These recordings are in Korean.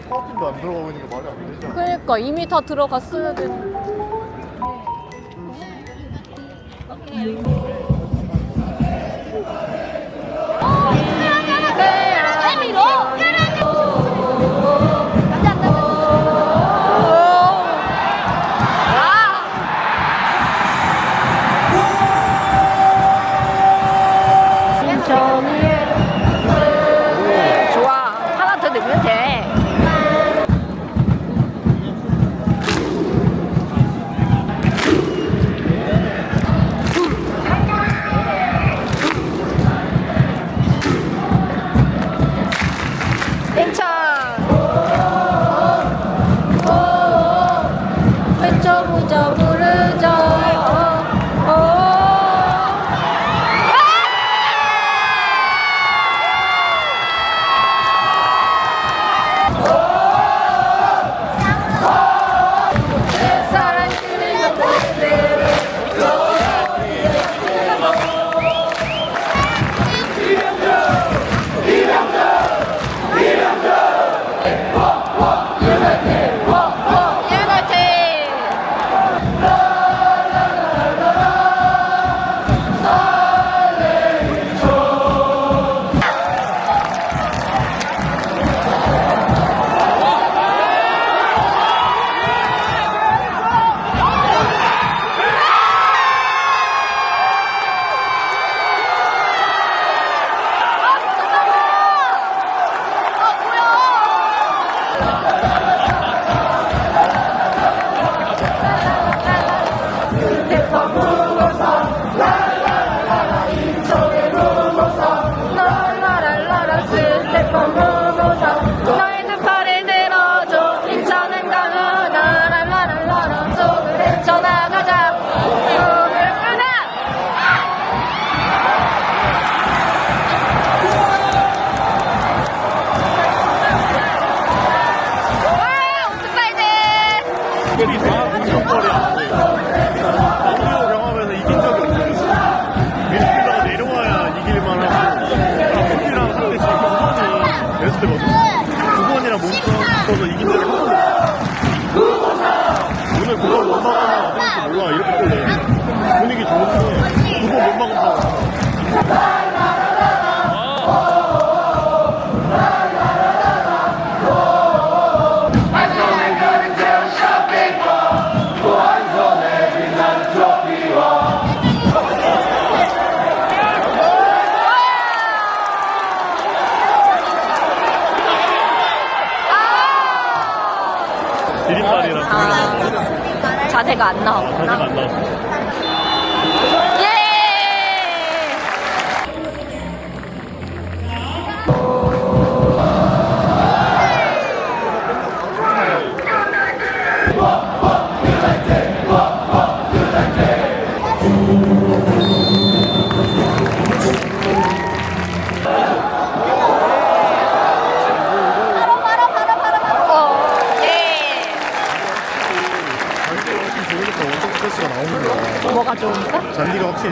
씨가 사업팀도 안 들어가고 있는 게 말이 안 되잖아. 그러니까 이미 다 들어갔어야 되는. 좋 인천. Te famosa 없어. 오늘 아, 자세가 안 나오구나 자세가 안 나왔어.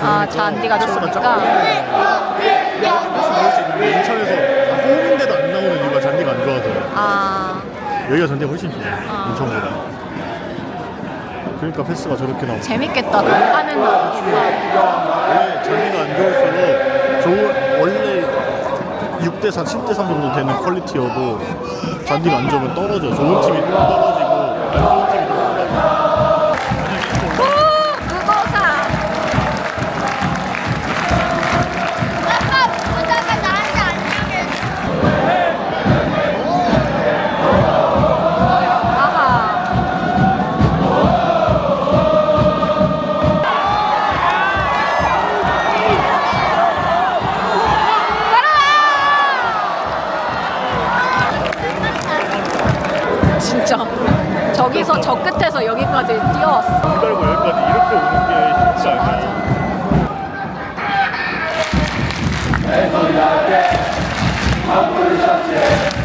아, 잔디가 넣을 수 있는데 인천에서 아, 홈인데도 안 나오는 이유가 잔디가 안 좋아서. 아, 여기가 잔디가 훨씬 좋아. 아. 인천보다. 그러니까 패스가 저렇게 나오고. 재밌겠다. 하는 날. 원래 잔디가 안 좋을수록 좋은 원래 6대 4, 7대 3 정도 되는 퀄리티여도 잔디가 안 좋으면 떨어져. 좋은 팀이 떨어지고 안 좋은 팀이 떨어지고. 저 끝에서 여기까지 뛰어왔어. 기다리고 여기까지 이렇게 오는 게 쉽지 않아. 와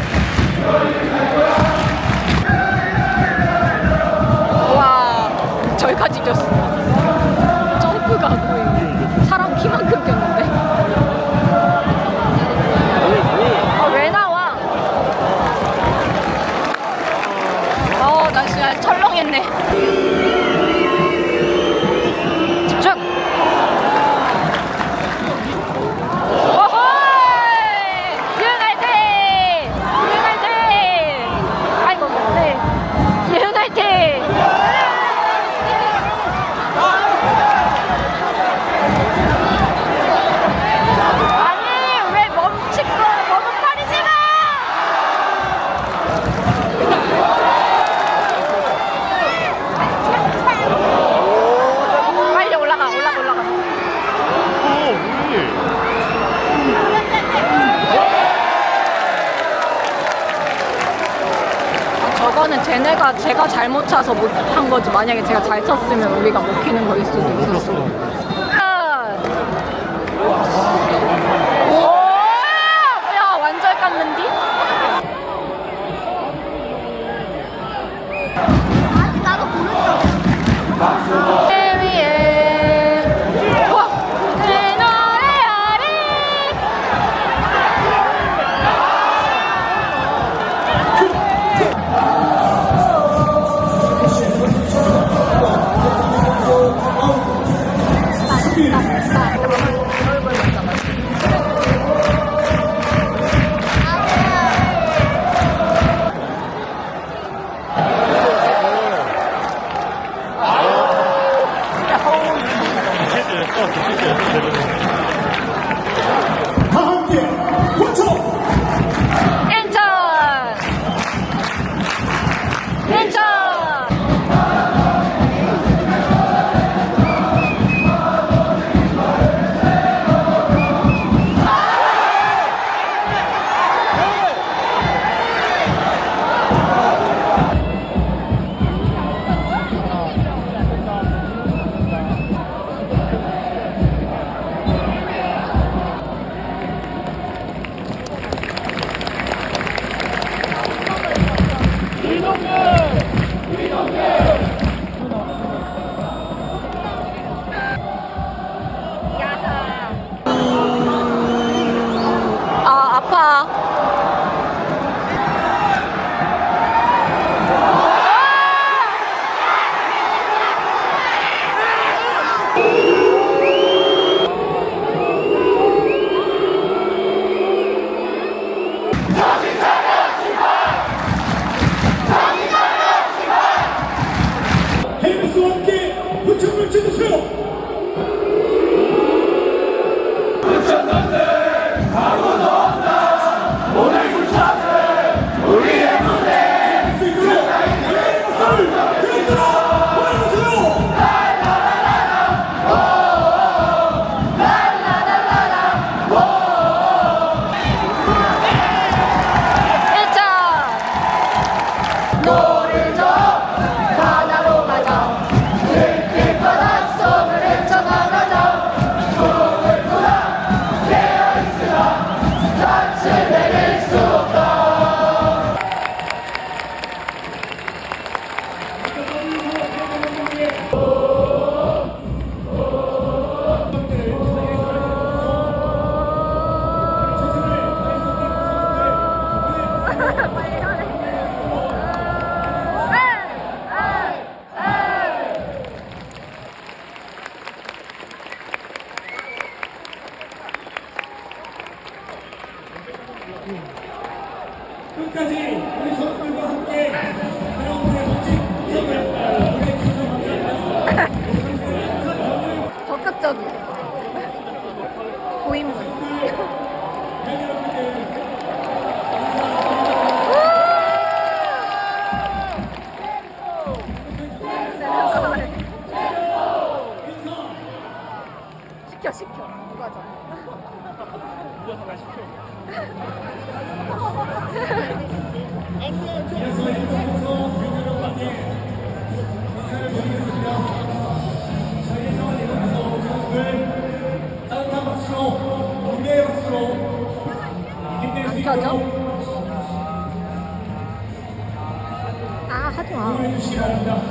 제가 잘못 차서 못 한 거지. 만약에 제가 잘 쳤으면 우리가 못 키는 거일 수도 있었어. 첫 고인물. 시켜 시켜 누가자. 누가서 나 시켜. Shivananda